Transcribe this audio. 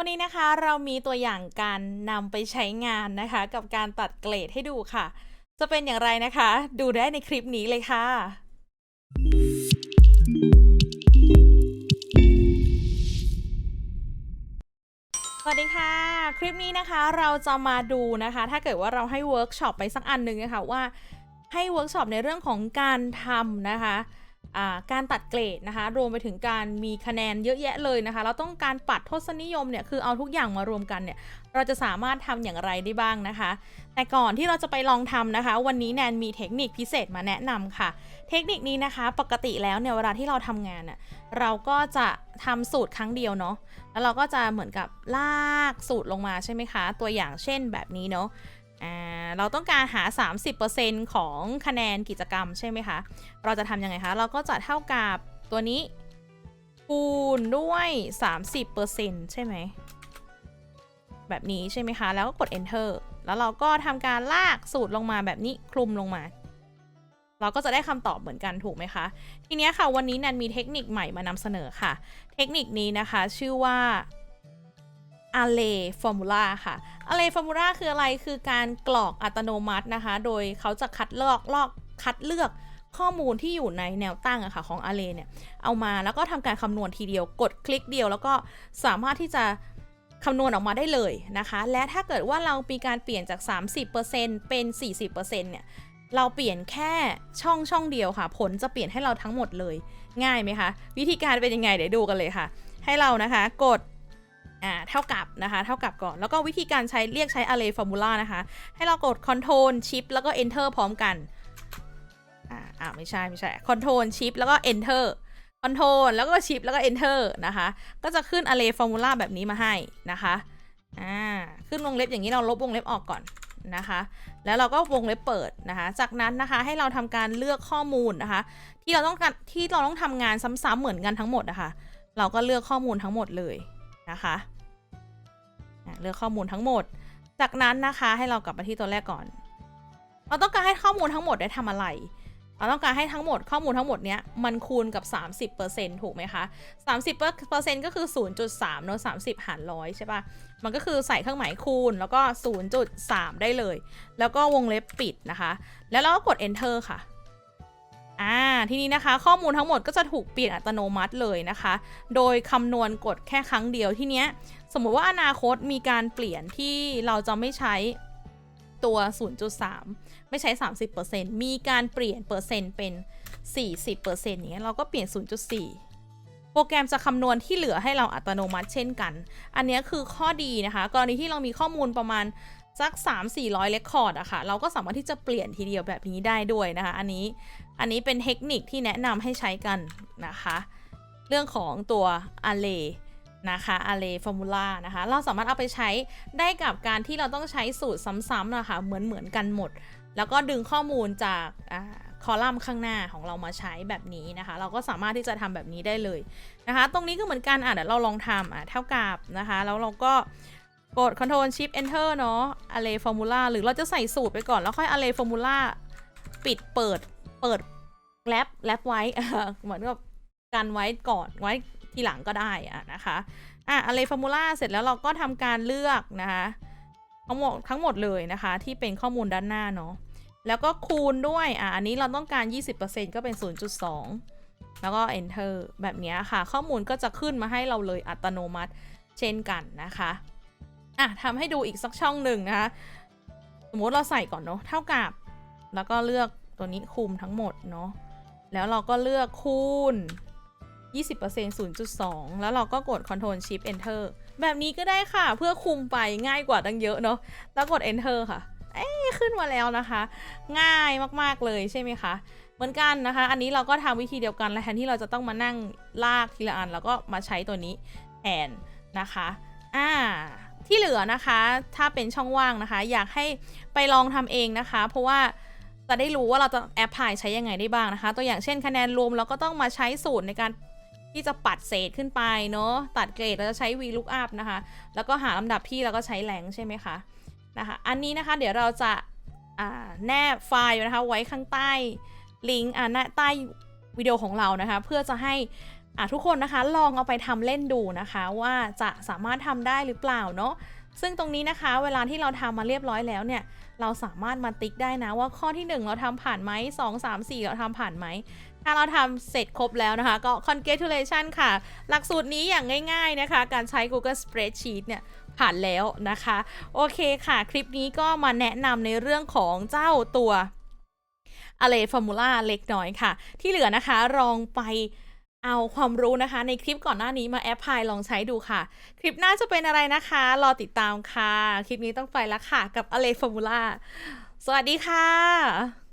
วันนี้นะคะเรามีตัวอย่างการนำไปใช้งานนะคะ กับการตัดเกรดให้ดูค่ะ จะเป็นอย่างไรนะคะ ดูได้ในคลิปนี้เลยค่ะ สวัสดีค่ะ คลิปนี้นะคะเราจะมาดูนะคะ ถ้าเกิดว่าเราให้เวิร์กช็อปไปสักอันหนึ่งนะคะว่าให้เวิร์กช็อปในเรื่องของการทำนะคะ การตัดเกรดนะคะ รวมไปถึงการมีคะแนนเยอะแยะเลยนะคะ เราต้องการปัดทศนิยมเนี่ย คือเอาทุกอย่างมารวมกันเนี่ย เราจะสามารถทำอย่างไรได้บ้างนะคะ แต่ก่อนที่เราจะไปลองทำนะคะ วันนี้แนนมีเทคนิคพิเศษมาแนะนำค่ะ เทคนิคนี้นะคะ ปกติแล้วเนี่ยเวลาที่เราทำงานน่ะ เราก็จะทำสูตรครั้งเดียวเนาะ แล้วเราก็จะเหมือนกับลากสูตรลงมาใช่ไหมคะ ตัวอย่างเช่นแบบนี้เนาะ เราต้องการหา 30%ของคะแนนกิจกรรมใช่ไหมคะ เราจะทำยังไงคะ เราก็จะเท่ากับตัวนี้คูณด้วย 30%ใช่ไหม แบบนี้ใช่ไหมคะ แล้วก็กด enter แล้วเราก็ทำการลากสูตรลงมาแบบนี้คลุมลงมา เราก็จะได้คำตอบเหมือนกันถูกไหมคะ ทีนี้ค่ะวันนี้แนนมีเทคนิคใหม่มานำเสนอค่ะ เทคนิคนี้นะคะชื่อว่า Array Formula ค่ะ Array Formula คืออะไร คือการกรอกอัตโนมัตินะคะ โดยเขาจะคัดลอกลอกคัดเลือกข้อมูลที่อยู่ในแนวตั้งอะค่ะของ Array เนี่ย เอามาแล้วก็ทำการคำนวณทีเดียว กดคลิกเดียว แล้วก็สามารถที่จะคำนวณออกมาได้เลยนะคะ และถ้าเกิดว่าเรามีการเปลี่ยนจาก 30%เป็น 40%เนี่ย เราเปลี่ยนแค่ช่องช่องเดียวค่ะ ผลจะเปลี่ยนให้เราทั้งหมดเลย ง่ายไหมคะ วิธีการเป็นยังไงเดี๋ยวดูกันเลยค่ะ ให้เรานะคะ กด อ่าเท่ากับนะคะเท่ากับก่อน แล้วก็วิธีการใช้เรียกใช้ array formula นะคะ ให้เรากด control shift แล้วก็ enter พร้อมกันอ่าอ่าไม่ใช่ไม่ใช่ control shift แล้วก็ enter control แล้วก็ shift แล้วก็ enter นะคะ ก็จะขึ้น array formula แบบนี้มาให้นะคะอ่าขึ้นวงเล็บอย่างนี้เราลบวงเล็บออกก่อนนะคะ แล้วเราก็วงเล็บเปิดนะคะ จากนั้นนะคะให้เราทำการเลือกข้อมูลนะคะ ที่เราต้องการที่เราต้องทำงานซ้ำๆเหมือนกันทั้งหมดนะคะ เราก็เลือกข้อมูลทั้งหมดเลย นะคะเลือกข้อมูลทั้งหมด จากนั้นนะคะให้เรากลับมาที่ตัวแรกก่อน เราต้องการให้ข้อมูลทั้งหมดได้ทำอะไร เราต้องการให้ทั้งหมดข้อมูลทั้งหมดเนี้ยมันคูณกับ 30%ถูกไหมคะ 30%ก็คือ 0.3เนอะ30 หารร้อยใช่ปะมันก็คือใส่เครื่องหมายคูณแล้วก็ 0.3 ได้เลย แล้วก็วงเล็บปิดนะคะ แล้วเราก็กด enter ค่ะ อ่าทีนี้นะคะข้อมูลทั้งหมดก็จะถูกเปลี่ยนอัตโนมัติเลยนะคะ โดยคำนวณกดแค่ครั้งเดียวทีเนี้ยสมมุติว่าอนาคตมีการเปลี่ยนที่เราจะไม่ใช้ตัว 0.3 ไม่ใช้ 30%มีการเปลี่ยนเปอร์เซ็นต์เป็น 40%อย่างเงี้ยเราก็เปลี่ยน 0.4โปรแกรมจะคำนวณที่เหลือให้เราอัตโนมัติเช่นกัน อันนี้คือข้อดีนะคะ กรณีที่เรามีข้อมูลประมาณ สัก 3-400เลคคอร์ดอะค่ะ เราก็สามารถที่จะเปลี่ยนทีเดียวแบบนี้ได้ด้วยนะคะ อันนี้ อันนี้เป็นเทคนิคที่แนะนำให้ใช้กันนะคะ เรื่องของตัว array นะคะ array formula นะคะ เราสามารถเอาไปใช้ได้กับการที่เราต้องใช้สูตรซ้ำๆนะคะ เหมือนเหมือนกันหมด แล้วก็ดึงข้อมูลจากคอลัมน์ข้างหน้าของเรามาใช้แบบนี้นะคะ เราก็สามารถที่จะทำแบบนี้ได้เลยนะคะ ตรงนี้ก็เหมือนกันอะเดี๋ยวเราลองทำอะเท่ากับนะคะ แล้วเราก็ กด Ctrl Shift Enter เนาะ array formula หรือเราจะใส่สูตรไปก่อน แล้วค่อย array formula ปิดเปิดเปิดแรปแรปไว้เหมือนกับกันไว้ก่อนไว้ทีหลังก็ได้อะนะคะอะ array formula เสร็จแล้วเราก็ทำการเลือกนะคะทั้งหมดทั้งหมดเลยนะคะ ที่เป็นข้อมูลด้านหน้าเนาะแล้วก็คูณด้วย อะ อันนี้เราต้องการ 20%ก็เป็น 0.2 แล้วก็ enter แบบนี้ค่ะ ข้อมูลก็จะขึ้นมาให้เราเลยอัตโนมัติเช่นกันนะคะ อะทำให้ดูอีกสักช่องหนึ่งนะคะ สมมติเราใส่ก่อนเนาะเท่ากับ แล้วก็เลือกตัวนี้คุมทั้งหมดเนาะแล้วเราก็เลือกคูณ 20% 0.2 แล้วเราก็กด Ctrl Shift Enter แบบนี้ก็ได้ค่ะเพื่อคุมไปง่ายกว่าตั้งเยอะเนาะแล้วกด Enter ค่ะ เอ้ยขึ้นมาแล้วนะคะ ง่ายมากๆเลยใช่ไหมคะเหมือนกันนะคะ อันนี้เราก็ทำวิธีเดียวกันและแทนที่เราจะต้องมานั่งลากทีละอัน แล้วก็มาใช้ตัวนี้แทนนะคะ อ่า ที่เหลือนะคะ ถ้าเป็นช่องว่างนะคะ อยากให้ไปลองทำเองนะคะ เพราะว่าจะได้รู้ว่าเราจะแอปพลายใช้ยังไงได้บ้างนะคะ ตัวอย่างเช่นคะแนนรวมเราก็ต้องมาใช้สูตรในการที่จะปัดเศษขึ้นไปเนาะตัดเกรดเราจะใช้ VLOOKUP นะคะ แล้วก็หาลำดับที่เราก็ใช้แหลงใช่ไหมคะนะคะ อันนี้นะคะเดี๋ยวเราจะแนบไฟล์นะคะไว้ข้างใต้ลิงก์อ่าใต้วิดีโอของเรานะคะ เพื่อจะให้ อะทุกคนนะคะลองเอาไปทำเล่นดูนะคะว่าจะสามารถทำได้หรือเปล่าเนาะซึ่งตรงนี้นะคะ เวลาที่เราทำมาเรียบร้อยแล้วเนี่ย เราสามารถมาติ๊กได้นะว่าข้อที่ 1 เราทำผ่านไหม2 3 4 เราทำผ่านไหม ถ้าเราทำเสร็จครบแล้วนะคะ ก็ congratulation ค่ะ หลักสูตรนี้อย่างง่ายๆนะคะ การใช้ Google Spreadsheet เนี่ยผ่านแล้วนะคะ โอเคค่ะ คลิปนี้ก็มาแนะนำในเรื่องของเจ้าตัว Array Formula เล็กน้อยค่ะ ที่เหลือนะคะลองไป เอาความรู้นะคะในคลิปก่อนหน้านี้มาแอปพลายลองใช้ดูค่ะ คลิปหน้าจะเป็นอะไรนะคะ รอติดตามค่ะ คลิปนี้ต้องไปแล้วค่ะ กับอเลฟอร์มูล่าสวัสดีค่ะ